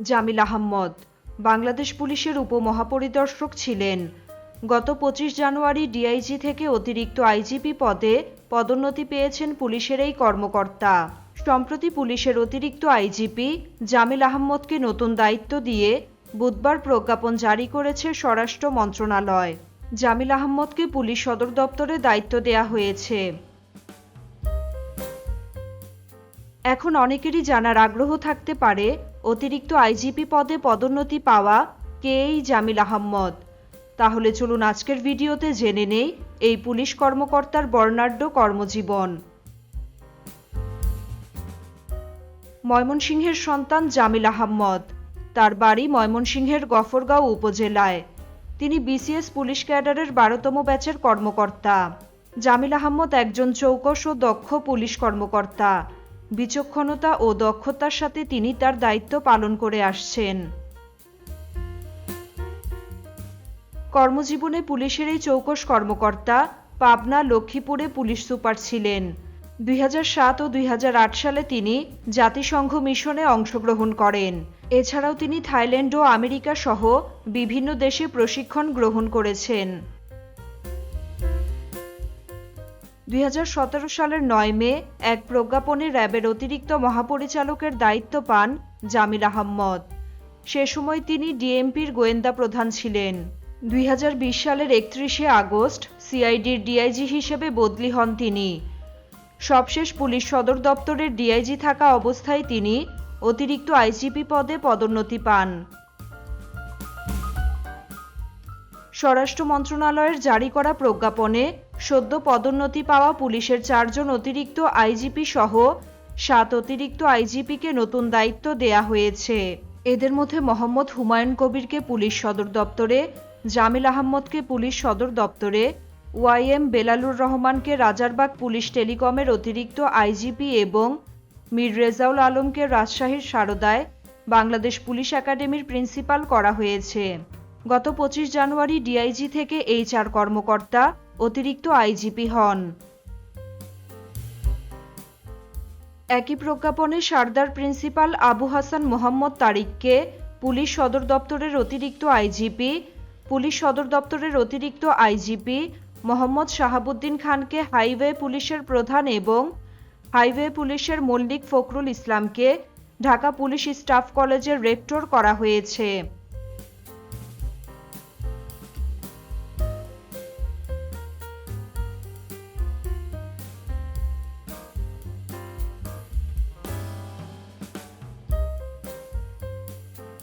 জামিল আহম্মদ বাংলাদেশ পুলিশের উপমহাপরিদর্শক ছিলেন। গত পঁচিশ জানুয়ারি ডিআইজি থেকে অতিরিক্ত আইজিপি পদে পদোন্নতি পেয়েছেন পুলিশের এই কর্মকর্তা। সম্প্রতি পুলিশের অতিরিক্ত আইজিপি জামিল আহম্মদকে নতুন দায়িত্ব দিয়ে বুধবার প্রজ্ঞাপন জারি করেছে স্বরাষ্ট্র মন্ত্রণালয়। জামিল আহম্মদকে পুলিশ সদর দপ্তরে দায়িত্ব দেয়া হয়েছে। এখন অনেকেরই জানার আগ্রহ থাকতে পারে অতিরিক্ত আইজিপি পদে পদোন্নতি পাওয়া কে এই জামিল আহম্মদ। তাহলে চলুন আজকের ভিডিওতে জেনে নেই এই পুলিশ কর্মকর্তার বর্ণাঢ্য কর্মজীবন। ময়মনসিংহের সন্তান জামিল আহম্মদ। তার বাড়ি ময়মনসিংহের গফরগাঁও উপজেলায়। তিনি বিসিএস পুলিশ ক্যাডারের বারোতম ব্যাচের কর্মকর্তা। জামিল আহম্মদ একজন চৌকস ও দক্ষ পুলিশ কর্মকর্তা। বিচক্ষণতা ও দক্ষতার সাথে তিনি তার দায়িত্ব পালন করে আসছেন। কর্মজীবনে পুলিশের এই চৌকস কর্মকর্তা পাবনা লক্ষ্মীপুরে পুলিশ সুপার ছিলেন। দুই সাত ও দুই হাজার আট সালে তিনি জাতিসংঘ মিশনে অংশগ্রহণ করেন। এছাড়াও তিনি থাইল্যান্ড ও আমেরিকা সহ বিভিন্ন দেশে প্রশিক্ষণ গ্রহণ করেছেন। দুই হাজার সতেরো সালের নয় মে এক প্রজ্ঞাপনে র্যাবের অতিরিক্ত মহাপরিচালকের দায়িত্ব পান জামিল আহম্মদ। সে সময় তিনি ডিএমপির গোয়েন্দা প্রধান ছিলেন। দুই হাজার বিশ সালের একত্রিশে আগস্ট সিআইডির ডিআইজি হিসেবে বদলি হন তিনি। সবশেষ পুলিশ সদর দপ্তরের ডিআইজি থাকা অবস্থায় তিনি অতিরিক্ত আইজিপি পদে পদোন্নতি পান। স্বরাষ্ট্র মন্ত্রণালয়ের জারি করা প্রজ্ঞাপনে সদ্য পদোন্নতি পাওয়া পুলিশের চারজন অতিরিক্ত আইজিপি সহ সাত অতিরিক্ত আইজিপিকে নতুন দায়িত্ব দেয়া হয়েছে। এদের মধ্যে মোহাম্মদ হুমায়ুন কবিরকে পুলিশ সদর দপ্তরে, জামিল আহম্মদকে পুলিশ সদর দপ্তরে ওয়াইএম বেলালুর রহমানকে রাজারবাগ পুলিশ টেলিকমের অতিরিক্ত আইজিপি এবং মীর রেজাউল আলমকে রাজশাহীর সারদায় বাংলাদেশ পুলিশ একাডেমির প্রিন্সিপাল করা হয়েছে। গত পঁচিশ জানুয়ারি ডিআইজি থেকে এই চার কর্মকর্তা অতিরিক্ত আইজিপি হন। একই প্রজ্ঞাপনে সারদার প্রিন্সিপাল আবু হাসান মোহাম্মদ তারিককে পুলিশ সদর দপ্তরের অতিরিক্ত আইজিপি, পুলিশ সদর দপ্তরের অতিরিক্ত আইজিপি মোহাম্মদ শাহাবুদ্দিন খানকে হাইওয়ে পুলিশের প্রধান এবং হাইওয়ে পুলিশের মল্লিক ফখরুল ইসলামকে ঢাকা পুলিশ স্টাফ কলেজের রেক্টর করা হয়েছে।